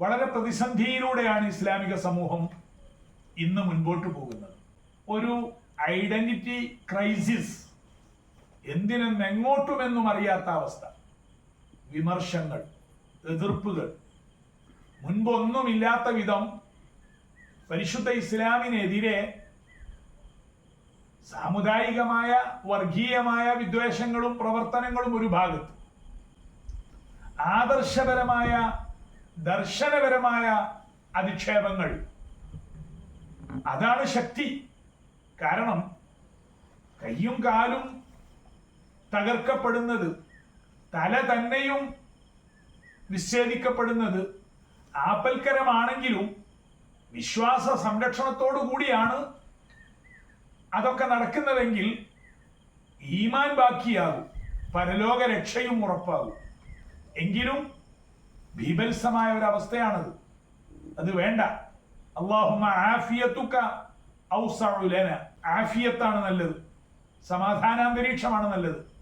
വളരെ പ്രതിസന്ധിയിലൂടെയാണ് ഇസ്ലാമിക സമൂഹം ഇന്ന് മുൻപോട്ട് പോകുന്നത്. ഒരു ഐഡന്റിറ്റി ക്രൈസിസ് എന്തിനും എങ്ങോട്ടുമെന്നും അറിയാത്ത അവസ്ഥ. വിമർശങ്ങൾ എതിർപ്പുകൾ മുൻപൊന്നുമില്ലാത്ത വിധം പരിശുദ്ധ ഇസ്ലാമിനെതിരെ സാമുദായികമായ വർഗീയമായ വിദ്വേഷങ്ങളും പ്രവർത്തനങ്ങളും ഒരു ഭാഗത്ത്. ആദർശപരമായ ദർശനപരമായ അധിക്ഷേപങ്ങൾ. അതാണ് ശക്തി. കാരണം കയ്യും കാലും തകർക്കപ്പെടുന്നത് തല തന്നെയും നിശ്ചേദിക്കപ്പെടുന്നത് ആപൽക്കരമാണെങ്കിലും വിശ്വാസ സംരക്ഷണത്തോടു കൂടിയാണ് അതൊക്കെ നടക്കുന്നതെങ്കിൽ ഈമാൻ ബാക്കിയാകും പരലോക രക്ഷയും ഉറപ്പാകും. എങ്കിലും ഭീഭത്സമായ ഒരു അവസ്ഥയാണത് അത് വേണ്ട. അള്ളാഹുമ ഔസഉലന ആഫിയത്താണ് നല്ലത്. സമാധാനാന്തരീക്ഷമാണ് നല്ലത്.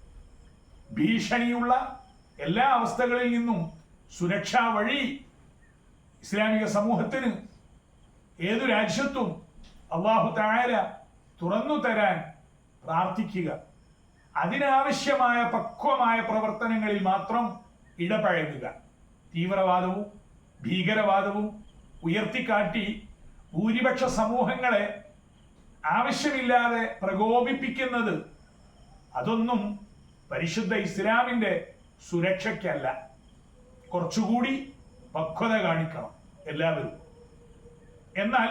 ഭീഷണിയുള്ള എല്ലാ അവസ്ഥകളിൽ നിന്നും സുരക്ഷാ വഴി ഇസ്ലാമിക സമൂഹത്തിന് ഏതു രാജ്യത്തും അള്ളാഹു താര തുറന്നു തരാൻ പ്രാർത്ഥിക്കുക. അതിനാവശ്യമായ പക്വമായ പ്രവർത്തനങ്ങളിൽ മാത്രം ഇടപഴകുക. തീവ്രവാദവും ഭീകരവാദവും ഉയർത്തിക്കാട്ടി ഭൂരിപക്ഷ സമൂഹങ്ങളെ ആവശ്യമില്ലാതെ പ്രകോപിപ്പിക്കുന്നത് അതൊന്നും പരിശുദ്ധ ഇസ്ലാമിന്റെ സുരക്ഷയ്ക്കല്ല. കുറച്ചുകൂടി പക്വത കാണിക്കണം എല്ലാവരും. എന്നാൽ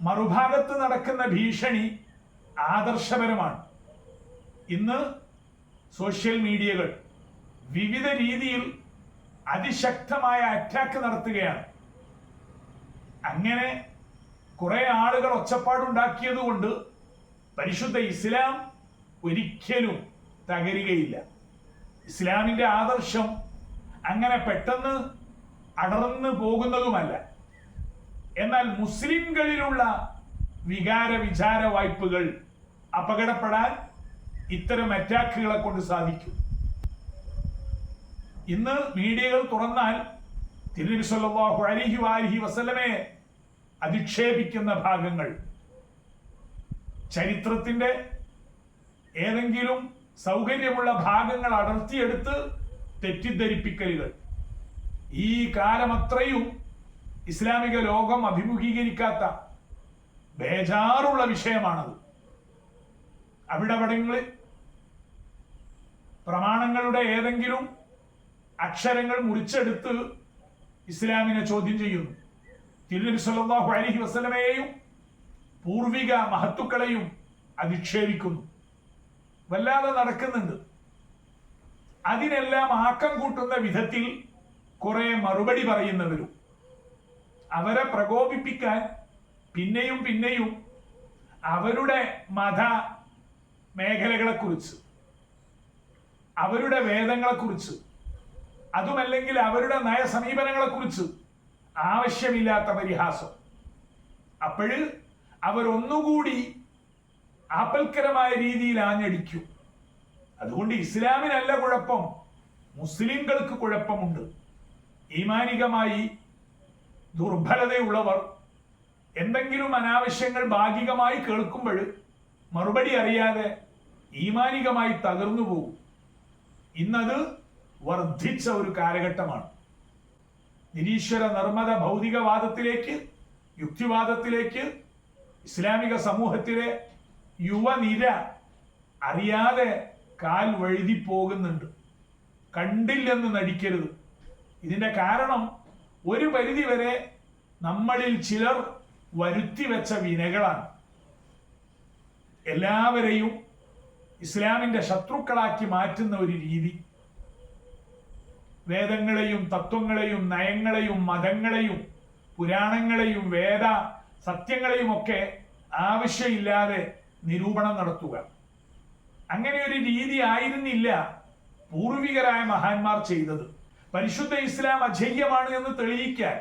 മറുഭാഗത്ത് നടക്കുന്ന ഭീഷണി ആദർശപരമാണ്. ഇന്ന് സോഷ്യൽ മീഡിയകൾ വിവിധ രീതിയിൽ അതിശക്തമായ അറ്റാക്ക് നടത്തുകയാണ്. അങ്ങനെ കുറെ ആളുകൾ ഒച്ചപ്പാടുണ്ടാക്കിയത് കൊണ്ട് പരിശുദ്ധ ഇസ്ലാം ഒരിക്കലും തകരുകയില്ല. ഇസ്ലാമിന്റെ ആദർശം അങ്ങനെ പെട്ടെന്ന് അടർന്നു പോകുന്നതുമല്ല. എന്നാൽ മുസ്ലിംകളിലുള്ള വികാര വിചാര വായ്പകൾ അപകടപ്പെടാൻ ഇത്തരം അറ്റാക്കുകളെ കൊണ്ട് സാധിക്കും. ഇന്ന് മീഡിയകൾ തുറന്നാൽ തിരുനബി സല്ലല്ലാഹു അലൈഹി വാലിഹി വസല്ലമയെ അധിക്ഷേപിക്കുന്ന ഭാഗങ്ങൾ. ചരിത്രത്തിന്റെ ഏതെങ്കിലും സൗകര്യമുള്ള ഭാഗങ്ങൾ അടർത്തിയെടുത്ത് തെറ്റിദ്ധരിപ്പിക്കലുകൾ ഈ കാലമത്രയും ഇസ്ലാമിക ലോകം അഭിമുഖീകരിക്കാത്ത ബേജാറുള്ള വിഷയമാണത്. അവിടെ പ്രമാണങ്ങളുടെ ഏതെങ്കിലും അക്ഷരങ്ങൾ മുറിച്ചെടുത്ത് ഇസ്ലാമിനെ ചോദ്യം ചെയ്യുന്നു. തിരുനബി സല്ലാഹു അലഹി വസ്ലമയെയും പൂർവിക മഹത്തുക്കളെയും അധിക്ഷേപിക്കുന്നു. വല്ലാതെ നടക്കുന്നുണ്ട്. അതിനെല്ലാം ആക്കം കൂട്ടുന്ന വിധത്തിൽ കുറെ മറുപടി പറയുന്നവരും അവരെ പ്രകോപിപ്പിക്കാൻ പിന്നെയും പിന്നെയും അവരുടെ മത മേഖലകളെക്കുറിച്ച് അവരുടെ വേദങ്ങളെക്കുറിച്ച് അതുമല്ലെങ്കിൽ അവരുടെ നയസമീപനങ്ങളെക്കുറിച്ച് ആവശ്യമില്ലാത്ത പരിഹാസം. അപ്പോഴ് അവരൊന്നുകൂടി ആപൽക്കരമായ രീതിയിൽ ആഞ്ഞടിക്കും. അതുകൊണ്ട് ഇസ്ലാമിനല്ല കുഴപ്പം മുസ്ലിംകൾക്ക് കുഴപ്പമുണ്ട്. ഈമാനികമായി ദുർബലതയുള്ളവർ എന്തെങ്കിലും അനാവശ്യങ്ങൾ ഭാഗികമായി കേൾക്കുമ്പോൾ മറുപടി അറിയാതെ ഈമാനികമായി തകർന്നു പോകും ഇന്നത് വർദ്ധിച്ച ഒരു കാലഘട്ടമാണ്. നിരീശ്വര നിർമ്മത ഭൗതികവാദത്തിലേക്ക് യുക്തിവാദത്തിലേക്ക് ഇസ്ലാമിക സമൂഹത്തിലെ യുവനിര അറിയാതെ കാൽ വഴുതി പോകുന്നുണ്ട്. കണ്ടില്ലെന്ന് നടിക്കരുത്. ഇതിന്റെ കാരണം ഒരു പരിധി വരെ നമ്മളിൽ ചിലർ വരുത്തി വെച്ച വിനകളാണ്. എല്ലാവരെയും ഇസ്ലാമിന്റെ ശത്രുക്കളാക്കി മാറ്റുന്ന ഒരു രീതി. വേദങ്ങളെയും തത്വങ്ങളെയും നയങ്ങളെയും മതങ്ങളെയും പുരാണങ്ങളെയും വേദ സത്യങ്ങളെയും ഒക്കെ ആവശ്യമില്ലാതെ നിരൂപണം നടത്തുക. അങ്ങനെ ഒരു രീതി ആയിരുന്നില്ല പൂർവികരായ മഹാന്മാർ ചെയ്തത്. പരിശുദ്ധ ഇസ്ലാം അജയ്യമാണ് എന്ന് തെളിയിക്കാൻ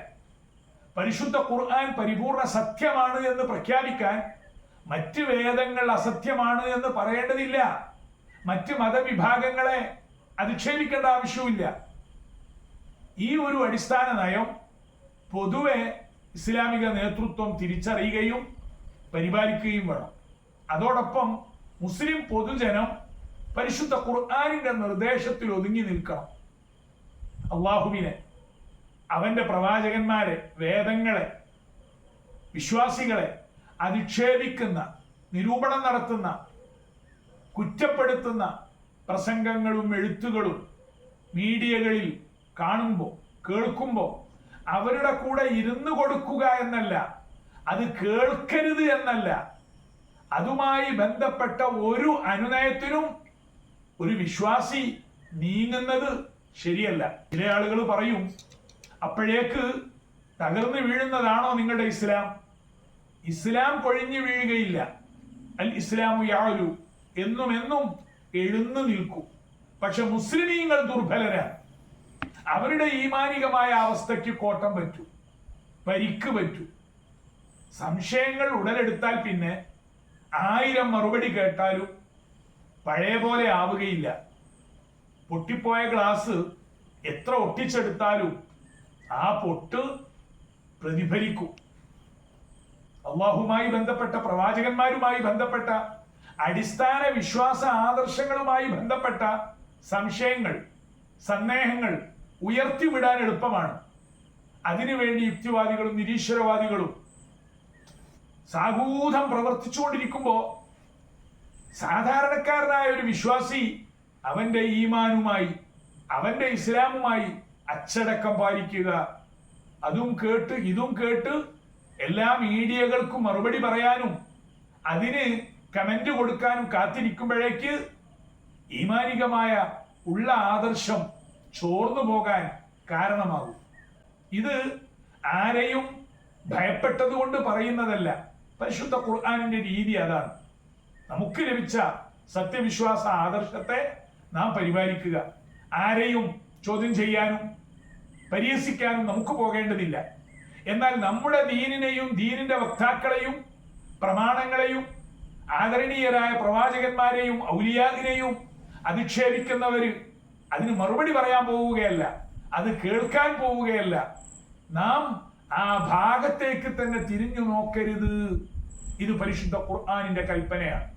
പരിശുദ്ധ ഖുർആൻ പരിപൂർണ സത്യമാണ് എന്ന് പ്രഖ്യാപിക്കാൻ മറ്റ് വേദങ്ങൾ അസത്യമാണ് എന്ന് പറയേണ്ടതില്ല. മറ്റ് മതവിഭാഗങ്ങളെ അധിക്ഷേപിക്കേണ്ട ആവശ്യമില്ല ഈ ഒരു അടിസ്ഥാന നയം പൊതുവെ ഇസ്ലാമിക നേതൃത്വം തിരിച്ചറിയുകയും പരിപാലിക്കുകയും വേണം. അതോടൊപ്പം മുസ്ലിം പൊതുജനം പരിശുദ്ധ ഖുർആാനിന്റെ നിർദ്ദേശത്തിൽ ഒതുങ്ങി നിൽക്കണം. അള്ളാഹുവിനെ അവന്റെ പ്രവാചകന്മാരെ വേദങ്ങളെ വിശ്വാസികളെ അധിക്ഷേപിക്കുന്ന നിരൂപണം നടത്തുന്ന കുറ്റപ്പെടുത്തുന്ന പ്രസംഗങ്ങളും എഴുത്തുകളും മീഡിയകളിൽ കാണുമ്പോൾ കേൾക്കുമ്പോൾ അവരുടെ കൂടെ ഇരുന്നു കൊടുക്കുക എന്നല്ല അത് കേൾക്കരുത് എന്നല്ല. അതുമായി ബന്ധപ്പെട്ട ഒരു അനുനയത്തിനും ഒരു വിശ്വാസി നീങ്ങുന്നത് ശരിയല്ല. ചില ആളുകൾ പറയും അപ്പോഴേക്ക് തകർന്നു വീഴുന്നതാണോ നിങ്ങളുടെ ഇസ്ലാം? ഇസ്ലാം കൊഴിഞ്ഞു വീഴുകയില്ല. അൽ ഇസ്ലാമു യാരു എന്നും എന്നും എഴുന്നു നിൽക്കും. പക്ഷെ മുസ്ലിമീങ്ങൾ ദുർബലരാണ്. അവരുടെ ഈമാനികമായ അവസ്ഥയ്ക്ക് കോട്ടം പറ്റൂ പരിക്ക് പറ്റൂ. സംശയങ്ങൾ ഉടലെടുത്താൽ പിന്നെ ആയിരം മറുപടി കേട്ടാലും പഴയ പോലെ ആവുകയില്ല. പൊട്ടിപ്പോയ ഗ്ലാസ് എത്ര ഒട്ടിച്ചെടുത്താലും ആ പൊട്ട് പ്രതിഫലിക്കും. അള്ളാഹുമായി ബന്ധപ്പെട്ട പ്രവാചകന്മാരുമായി ബന്ധപ്പെട്ട അടിസ്ഥാന വിശ്വാസ ആദർശങ്ങളുമായി ബന്ധപ്പെട്ട സംശയങ്ങൾ സന്ദേഹങ്ങൾ ഉയർത്തിവിടാൻ എളുപ്പമാണ്. അതിനുവേണ്ടി യുക്തിവാദികളും നിരീശ്വരവാദികളും സാഹൂതം പ്രവർത്തിച്ചുകൊണ്ടിരിക്കുമ്പോൾ സാധാരണക്കാരനായ ഒരു വിശ്വാസി അവന്റെ ഈമാനുമായി അവന്റെ ഇസ്ലാമുമായി അച്ചടക്കം പാലിക്കുക. അതും കേട്ട് ഇതും കേട്ട് എല്ലാ മീഡിയകൾക്കും മറുപടി പറയാനും അതിന് കമന്റ് കൊടുക്കാനും കാത്തിരിക്കുമ്പോഴേക്ക് ഈമാനികമായ ഉള്ള ആദർശം ചോർന്നു പോകാൻ കാരണമാകും. ഇത് ആരെയും ഭയപ്പെട്ടതുകൊണ്ട് പറയുന്നതല്ല. പരിശുദ്ധ ഖുർആാനിന്റെ രീതി അതാണ്. നമുക്ക് ലഭിച്ച സത്യവിശ്വാസ ആദർശത്തെ നാം പരിപാലിക്കുക. ആരെയും ചോദ്യം ചെയ്യാനും പരിഹസിക്കാനും നമുക്ക് പോകേണ്ടതില്ല. എന്നാൽ നമ്മുടെ ദീനിനെയും ദീനിന്റെ വക്താക്കളെയും പ്രമാണങ്ങളെയും ആദരണീയരായ പ്രവാചകന്മാരെയും ഔലിയാദിനെയും അധിക്ഷേപിക്കുന്നവര് അതിന് മറുപടി പറയാൻ പോവുകയല്ല. അത് കേൾക്കാൻ പോവുകയല്ല. നാം ആ ഭാഗത്തേക്ക് തന്നെ തിരിഞ്ഞു നോക്കരുത്. ഇത് പരിശുദ്ധ ഖുർആാനിന്റെ കൽപ്പനയാണ്.